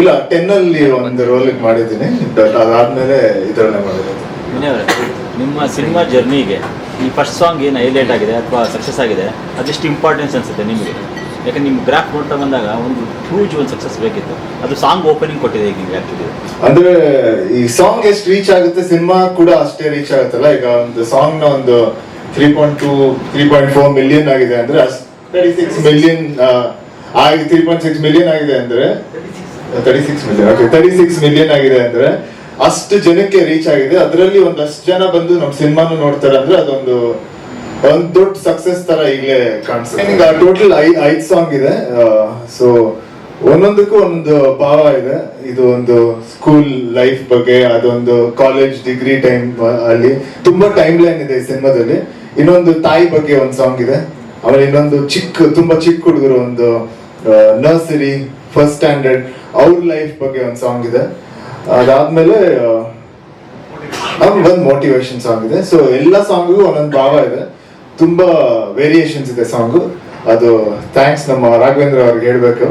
ಇಲ್ಲ ಟೆನ್ ಅಲ್ಲಿ ಒಂದು ರೋಲ್ ಮಾಡಿದ್ದೀನಿ. ಬಟ್ ಅದಾದ್ಮೇಲೆ ಇದರಲ್ಲೇ ಮಾಡಿದ್ದೀನಿ ನಿಮ್ಮ ಸಿನಿಮಾ ಜರ್ನಿಗೆ ಈ ಫಸ್ಟ್ ಸಾಂಗ್ ಏನು ಹೈಲೈಟ್ ಆಗಿದೆ ಅಥವಾ ಸಕ್ಸಸ್ ಆಗಿದೆ ಅದೆಷ್ಟು ಇಂಪಾರ್ಟೆನ್ಸ್ ಅನಿಸುತ್ತೆ ನಿಮಗೆ? ಯಾಕಂದ್ರೆ ನಿಮ್ಮ ಗ್ರಾಫ್ ನೋಡ್ತಾ ಬಂದಾಗ ಒಂದು ಹ್ಯೂಜ್ ಒಂದು ಸಕ್ಸಸ್ ಬೇಕಿತ್ತು. ಅದು ಸಾಂಗ್ ಓಪನಿಂಗ್ ಕೊಟ್ಟಿದೆ ಈಗ ನಿಮಗೆ ಆ್ಯಕ್ಚುಲಿ ಅಂದ್ರೆ ಈ ಸಾಂಗ್ ಎಷ್ಟು ರೀಚ್ ಆಗುತ್ತೆ ಸಿನಿಮಾ ಕೂಡ ಅಷ್ಟೇ ರೀಚ್ ಆಗುತ್ತಲ್ಲ? ಈಗ ಒಂದು ಸಾಂಗ್ನ ಒಂದು three point two three point four million ಆಗಿದೆ ಅಂದ್ರೆ ಸಿಕ್ಸ್ ಮಿಲಿಯನ್ ಆಗಿ ತ್ರೀ ಪಾಯಿಂಟ್ ಸಿಕ್ಸ್ ಮಿಲಿಯನ್ ಆಗಿದೆ ಅಂದ್ರೆ thirty six million okay thirty six million ಆಗಿದೆ ಅಂದ್ರೆ ಅಷ್ಟು ಜನಕ್ಕೆ ರೀಚ್ ಆಗಿದೆ. ಅದರಲ್ಲಿ ಒಂದಷ್ಟು ಜನ ಬಂದು ನಮ್ಮ ಸಿನಿಮಾನು ನೋಡ್ತಾರೆ ಅಂದ್ರೆ ಅದೊಂದು ಒಂದ್ ದೊಡ್ಡ ಸಕ್ಸಸ್ ತರ ಈಗಲೇ ಕಾಣಿಸುತ್ತೆ. ಟೋಟಲ್ ಐ ಐದ್ ಸಾಂಗ್ ಇದೆ. ಸೊ ಒಂದೊಂದಕ್ಕೂ ಒಂದು ಭಾವ ಇದೆ. ಇದು ಒಂದು ಸ್ಕೂಲ್ ಲೈಫ್ ಬಗ್ಗೆ ಅದೊಂದು ಕಾಲೇಜ್ ಡಿಗ್ರಿ ಟೈಮ್ ಅಲ್ಲಿ ತುಂಬಾ ಟೈಮ್ ಲೈನ್ ಇದೆ ಈ ಸಿನಿಮಾದಲ್ಲಿ. ಇನ್ನೊಂದು ತಾಯಿ ಬಗ್ಗೆ ಒಂದು ಸಾಂಗ್ ಇದೆ. ಆಮೇಲೆ ಇನ್ನೊಂದು ಚಿಕ್ಕ ತುಂಬಾ ಚಿಕ್ಕ ಹುಡುಗರು ಒಂದು ನರ್ಸರಿ ಫಸ್ಟ್ ಸ್ಟ್ಯಾಂಡರ್ಡ್ ಅವ್ರ ಲೈಫ್ ಬಗ್ಗೆ ಒಂದು ಸಾಂಗ್ ಇದೆ. ಅದಾದ್ಮೇಲೆ ಒಂದು ಮೋಟಿವೇಶನ್ ಸಾಂಗ್ ಇದೆ. ಸೊ ಎಲ್ಲ ಸಾಂಗ್ಗೂ ಒಂದೊಂದು ಭಾವ ಇದೆ. ತುಂಬಾ ವೇರಿಯೇಷನ್ಸ್ ಇದೆ ಸಾಂಗು ಅದು ಥ್ಯಾಂಕ್ಸ್ ನಮ್ಮ ರಾಘವೇಂದ್ರ ಅವ್ರಿಗೆ ಹೇಳ್ಬೇಕು.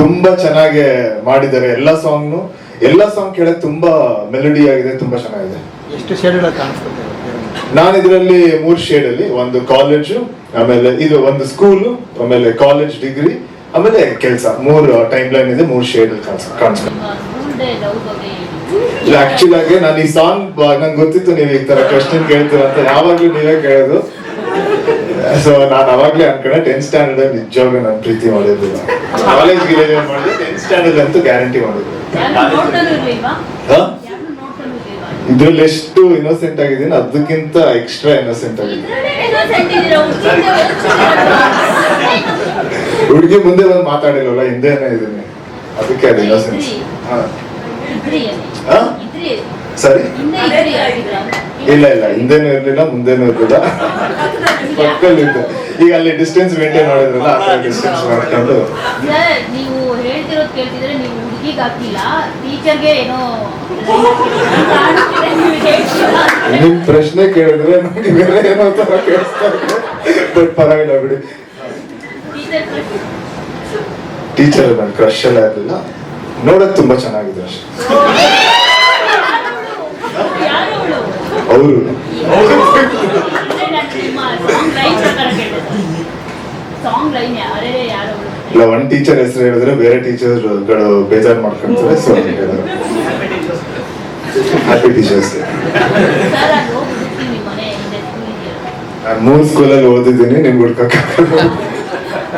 ತುಂಬಾ ಚೆನ್ನಾಗಿ ಮಾಡಿದ್ದಾರೆ ಎಲ್ಲ ಸಾಂಗ್ನು ಎಲ್ಲ ಸಾಂಗ್ ಕೇಳಕ್ ತುಂಬಾ ಮೆಲಡಿ ಆಗಿದೆ ತುಂಬಾ ಚೆನ್ನಾಗಿದೆ. ಎಷ್ಟು ಶೇಡ್ ನಾನು ಇದರಲ್ಲಿ ಮೂರು ಶೇಡ್ ಅಲ್ಲಿ. ಒಂದು ಕಾಲೇಜು ಆಮೇಲೆ ಇದು ಒಂದು ಸ್ಕೂಲು ಆಮೇಲೆ ಕಾಲೇಜ್ ಡಿಗ್ರಿ ಆಮೇಲೆ ಕೆಲಸ ಮೂರು ಟೈಮ್ ಲೈನ್ ಇದೆ ಮೂರು ಶೇಡ್ ಕಾಣಿಸ್ಕೊಂಡು. ಇಲ್ಲ ಆಕ್ಚುಲ್ ಆಗಿ ನಾನು ಈ ಸಾಂಗ್ ನಂಗೆ ಗೊತ್ತಿತ್ತು ನೀವು ಈ ತರ ಕ್ವಶನ್ ಕೇಳ್ತೀರ ಅಂತ ಯಾವಾಗ್ಲೂ ನೀವೇ ಕೇಳೋದು. ಸೊ ನಾನು ಅವಾಗ್ಲೇ ಅನ್ಕೊಂಡೆ ಟೆಂತ್ ಸ್ಟ್ಯಾಂಡರ್ಡ್ ನಿಜವಾಗ್ಲೂ ನಾನು ಪ್ರೀತಿ ಮಾಡಿದ್ದು. ಕಾಲೇಜ್ ಗಿಲೇಜ್ ಮಾಡಿದ್ರೆ ಟೆಂತ್ ಸ್ಟ್ಯಾಂಡರ್ಡ್ ಅಂತೂ ಗ್ಯಾರಂಟಿ ಮಾಡಿದ್ದು? ಇದ್ರಲ್ಲಿ ಎಷ್ಟು ಇನ್ನೋಸೆಂಟ್ ಆಗಿದ್ದೀನಿ ಅದಕ್ಕಿಂತ ಎಕ್ಸ್ಟ್ರಾ ಇನ್ನೋಸೆಂಟ್ ಆಗಿದ್ದೀನಿ. ಹುಡುಗಿ ಮುಂದೆ ಬಂದು ಮಾತಾಡಿಲ್ವಲ್ಲ ಹಿಂದೆನೇ ಇದೀನಿ. ಅದಕ್ಕೆ ಅದು ಸೆನ್ಸ್. ಸರಿ? ಇಲ್ಲ ಇಲ್ಲ ಹಿಂದೆನೂ ಇರ್ಲಿಲ್ಲ ಮುಂದೆನೂ ಇರ್ಲಿಲ್ಲ. ಪಕ್ಕದಲ್ಲಿದ್ದೆ. ಈಗ ಅಲ್ಲಿ ಡಿಸ್ಟೆನ್ಸ್ ಮೇಂಟೈನ್ ಮಾಡಿದ್ರಲ್ಲ ಆ ಡಿಸ್ಟೆನ್ಸ್ ಮಾಡ್ಕೊಂಡು. ನೀವು ಹೇಳ್ತಿರೋದು ಕೇಳ್ತಿದ್ರೆ ನೀವು ಹುಡುಗಿಗೆ ಹಾಕಿಲ್ಲ ಟೀಚರ್ಗೆ ಏನೋ ನಿಮ್ ಪ್ರಶ್ನೆ ಕೇಳಿದ್ರೆ ನನಗೆ ಬೇರೆ ಏನೋ ತರ ಕೇಳಿಸ್ತಾ ಬಟ್ ಪರವಾಗಿಲ್ಲ ಬಿಡಿ. ಟೀಚರ್ ನನ್ನ ಕ್ರಶ್ ಎಲ್ಲ ಇರಲಿಲ್ಲ ನೋಡಕ್ ತುಂಬಾ ಚೆನ್ನಾಗಿದೆ ಅಷ್ಟೇ? ಅವರು? ಇಲ್ಲ ಒಂದ್ ಟೀಚರ್ ಹೆಸರು ಹೇಳಿದ್ರೆ ಬೇರೆ ಟೀಚರ್ಗಳು ಬೇಜಾರ್ ಮಾಡ್ಕೊಂತಾರೆ ಸೊ ಹ್ಯಾಪಿ ಟೀಚರ್ಸ್. ನಾನು ಮೂರ್ ಸ್ಕೂಲಲ್ಲಿ ಓದಿದ್ದೀನಿ ನಿಮ್ಗೆ ಹುಡ್ಕಕ್ಕೆ